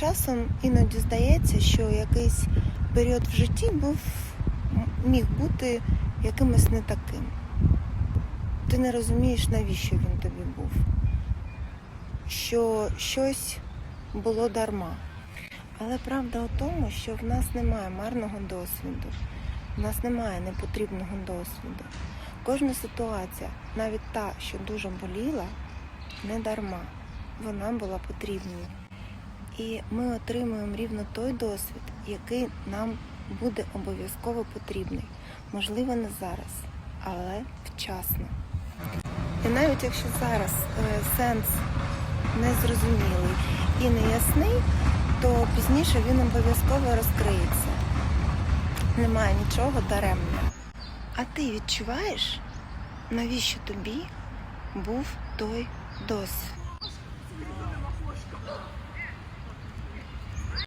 Часом іноді здається, що якийсь період в житті був міг бути якимось не таким. Ти не розумієш, навіщо він тобі був. Що щось було дарма. Але правда у тому, що в нас немає марного досвіду, в нас немає непотрібного досвіду. Кожна ситуація, навіть та, що дуже боліла, не дарма. Вона була потрібною. І ми отримуємо рівно той досвід, який нам буде обов'язково потрібний. Можливо, не зараз, але вчасно. І навіть якщо зараз е, сенс незрозумілий і неясний, то пізніше він обов'язково розкриється. Немає нічого даремного. А ти відчуваєш, навіщо тобі був той досвід?